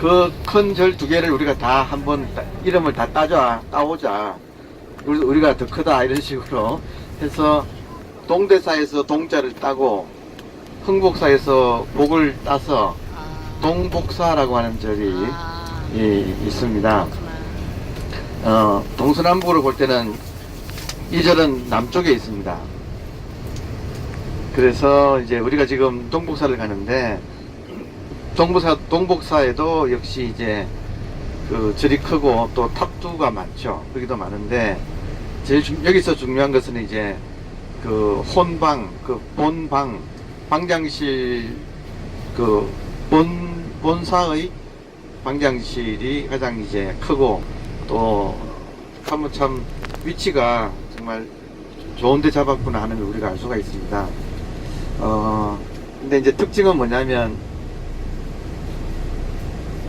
그 큰 절 두 개를 우리가 다 한번 따- 이름을 다 따자, 따오자. 우리- 우리가 더 크다, 이런 식으로 해서 동대사에서 동자를 따고 흥복사에서 복을 따서 동복사라고 하는 절이 아, 예, 있습니다. 어, 동서남북으로 볼 때는 이 절은 남쪽에 있습니다. 그래서 이제 우리가 지금 동복사를 가는데 동복사 동복사에도 역시 이제 그 절이 크고 또 탑두가 많죠. 거기도 많은데 제일 중- 여기서 중요한 것은 이제 그 혼방, 그 본방, 방장실 그 본, 본사의 방장실이 가장 이제 크고 또 한번 참 위치가 정말 좋은데 잡았구나 하는 걸 우리가 알 수가 있습니다. 어, 근데 이제 특징은 뭐냐면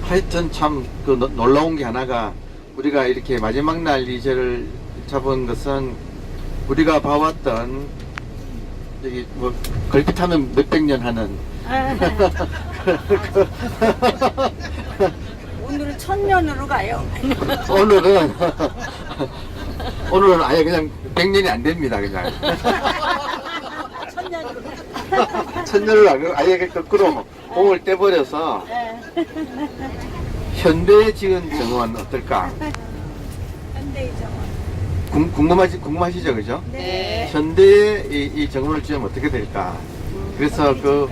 하여튼 참 그 놀라운 게 하나가 우리가 이렇게 마지막 날 이제를 잡은 것은 우리가 봐왔던 여기 뭐 걸핏하면 몇백 년 하는 오늘은 천년으로 가요. 오늘은 오늘은 아예 그냥 100년이 안 됩니다 그냥 천년으로. 천년을 안- 아예 거꾸로 공을 떼버려서 현대에 지은 정원 어떨까 현대이죠. 궁, 궁금하시, 궁금하시죠 그죠? 네. 현대에 이, 이 정원을 지으면 어떻게 될까 그래서 그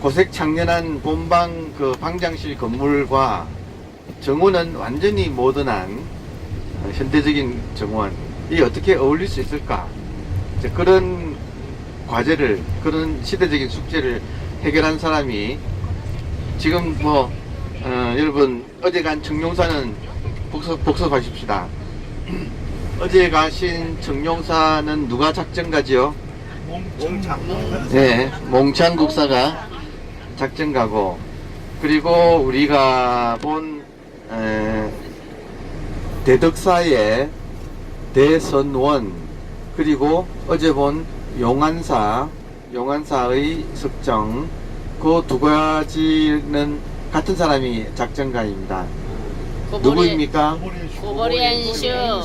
고색 창년한 본방 그 방장실 건물과 정원은 완전히 모던한 어, 현대적인 정원 이 어떻게 어울릴 수 있을까 그런 과제를 그런 시대적인 숙제를 해결한 사람이 지금 뭐 어, 여러분 어제 간 청룡사는 복습, 복습하십시다 어제 가신 청룡사는 누가 작전가지요? 네, 몽창 국사가 작전 가고 그리고 우리가 본 에, 대덕사의 대선원 그리고 어제 본 용안사 용안사의 석정 그 두 가지는 같은 사람이 작전가입니다. 고보리- 누구입니까? 고보리 안슈. 쉬어.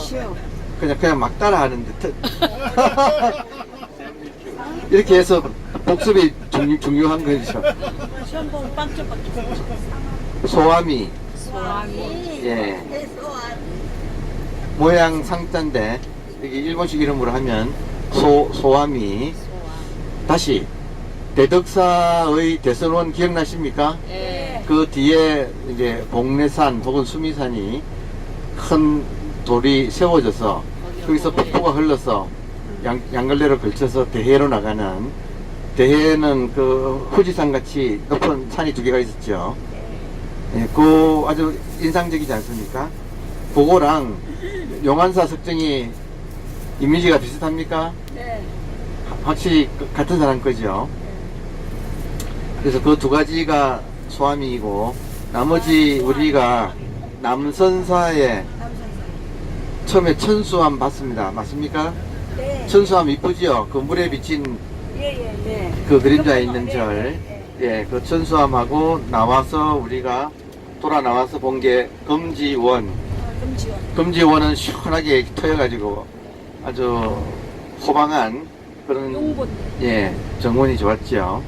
그냥 그냥 막 따라하는 듯. 이렇게 해서 복습이 중, 중요한 거죠. 시험. 소아미 소아미. 예. 모양 상자인데 여기 일본식 이름으로 하면 소 소아미 다시 대덕사의 대선원 기억나십니까? 예. 그 뒤에 이제 복례산 혹은 수미산이 큰 돌이 세워져서 거기서 폭포가 흘러서 양, 양갈래로 걸쳐서 대해로 나가는 대해는 그 후지산 같이 높은 산이 두 개가 있었죠. 예, 그 아주 인상적이지 않습니까? 그거랑 용안사 석정이 이미지가 비슷합니까? 네. 하- 확실히 그- 같은 사람 거죠. 그래서 그 두 가지가 소함이고 나머지 우리가 남선사에 처음에 천수함 봤습니다. 맞습니까? 네. 천수함 이쁘지요? 그 물에 비친 예 예 네. 그 그림자 있는 절. 예, 그 천수함하고 나와서 우리가 돌아 나와서 본 게 금지원. 금지원. 금지원은 시원하게 터여가지고 아주 호방한 그런 용본. 예, 정원이 좋았죠.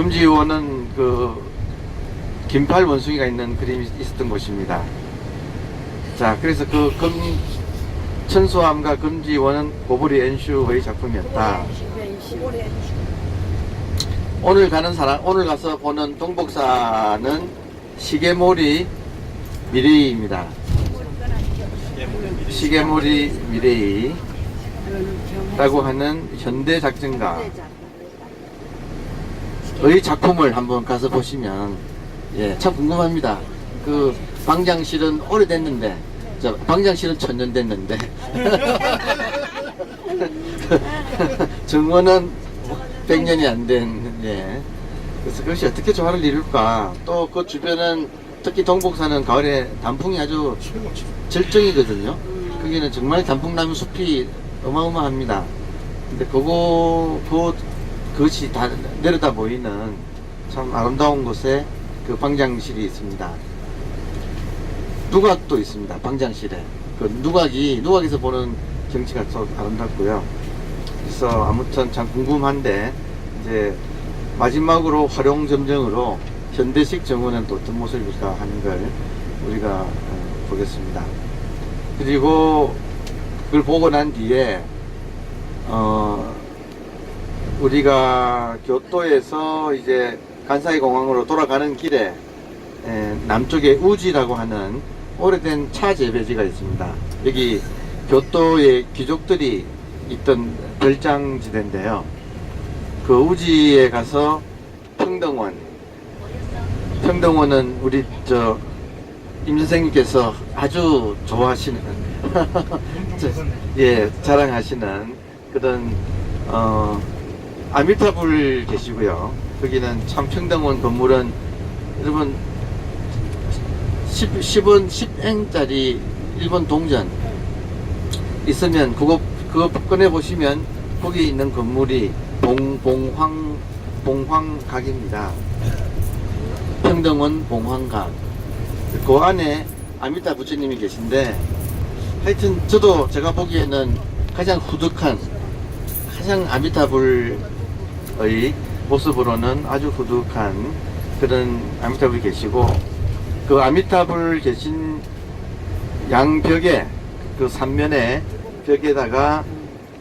금지원은 그 긴팔 원숭이가 있는 그림이 있었던 곳입니다. 자, 그래서 그 금, 천수함과 금지원은 고보리 엔슈의 작품이었다. 오늘 가는 사람, 오늘 가서 보는 동복사는 시계몰이 미래이입니다. 시계몰이 미래이라고 하는 현대 작전가. 의 작품을 한번 가서 보시면 예, 참 궁금합니다. 그 방장실은 오래됐는데 저 방장실은 천년 됐는데 정원은 100년이 안된 예. 그래서 그것이 어떻게 조화를 이룰까? 또 그 주변은 특히 동복사는 가을에 단풍이 아주 절정이거든요. 거기는 정말 단풍나무 숲이 어마어마합니다. 근데 그거 그 그것이 다 내려다 보이는 참 아름다운 곳에 그그 방장실이 있습니다. 누각도 있습니다. 방장실에. 그 누각이 누각에서 보는 경치가 또 아름답고요. 그래서 아무튼 참 궁금한데 이제 마지막으로 활용 점정으로 현대식 정원은 또 어떤 모습일까 하는 걸 우리가 어, 보겠습니다. 그리고 그걸 보고 난 뒤에 어 우리가 교토에서 이제 간사이 공항으로 돌아가는 길에 에, 남쪽에 우지라고 하는 오래된 차 재배지가 있습니다. 여기 교토의 귀족들이 있던 별장지대인데요. 그 우지에 가서 평등원, 평등원은 우리 저 임 선생님께서 아주 좋아하시는 저, 예 자랑하시는 그런 어 아미타불 계시고요. 거기는 참 평등원 건물은 여러분 10, 10원 10엔짜리 일본 동전 있으면 그거 그거 꺼내 보시면 거기 있는 건물이 봉 봉황 봉황각입니다. 평등원 봉황각. 그 안에 아미타 부처님이 계신데 하여튼 저도 제가 보기에는 가장 후득한 가장 아미타불 의 모습으로는 아주 후득한 그런 아미타불이 계시고 그 아미타불 계신 양벽에 그 삼면에 벽에다가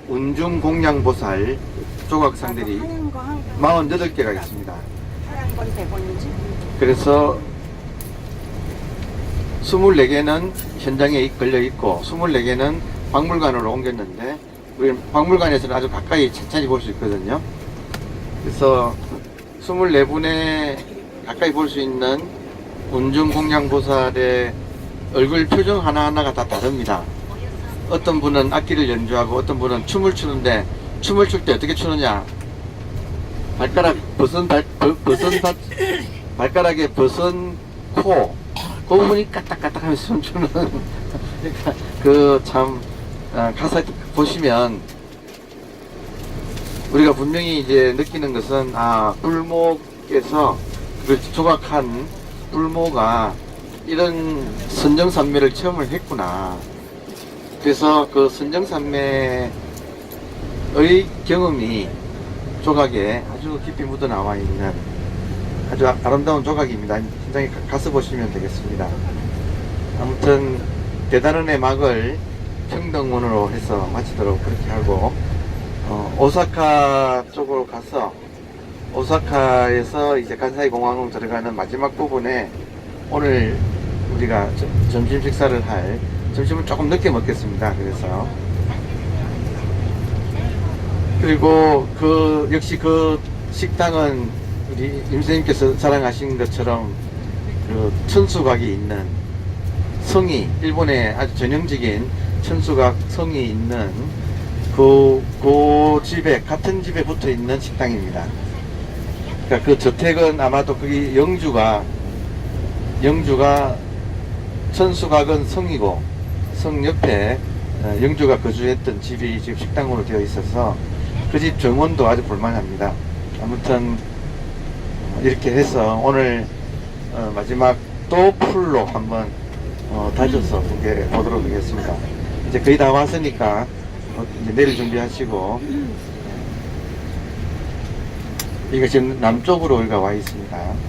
운중 공양보살 조각상들이 하얀 거, 하얀 거. 48개가 있습니다. 하얀 건 100원이지. 그래서 24개는 현장에 걸려 있고 24개는 박물관으로 옮겼는데 우리 박물관에서는 아주 가까이 천천히 볼 수 있거든요. 그래서 24분의 가까이 볼 수 있는 운중 공양보살의 얼굴 표정 하나하나가 다 다릅니다. 어떤 분은 악기를 연주하고 어떤 분은 춤을 추는데 춤을 출 때 어떻게 추느냐? 발가락 벗은 발 벗- 벗은 발 발가락에 벗은 코, 그 부분이 까딱까딱 하면서 춤추는, 그러니까 그 참, 아, 가사 보시면, 우리가 분명히 이제 느끼는 것은, 아, 뿔목에서 그 조각한 뿔모가 이런 선정산매를 체험을 했구나. 그래서 그 선정산매의 경험이 조각에 아주 깊이 묻어 나와 있는 아주 아- 아름다운 조각입니다. 현장에 가- 가서 보시면 되겠습니다. 아무튼 대단원의 막을 평등원으로 해서 마치도록 그렇게 하고 어, 오사카 쪽으로 가서 오사카에서 이제 간사이 공항으로 들어가는 마지막 부분에 오늘 우리가 저- 점심 식사를 할 점심을 조금 늦게 먹겠습니다. 그래서 그리고 그 역시 그 식당은 우리 임 선생님께서 자랑하신 것처럼 그 천수각이 있는 성이 일본의 아주 전형적인 천수각 성이 있는 그, 그 집에 같은 집에 붙어 있는 식당입니다. 그러니까 그 저택은 아마도 거기 영주가 영주가 천수각은 성이고 성 옆에 어, 영주가 거주했던 집이 지금 식당으로 되어 있어서 그 집 정원도 아주 볼만합니다. 아무튼 어, 이렇게 해서 오늘 어, 마지막 또 풀로 한번 어, 다져서 보게 보도록 하겠습니다. 이제 거의 다 왔으니까 어, 이제 내일 준비하시고 이거 지금 남쪽으로 우리가 와 있습니다.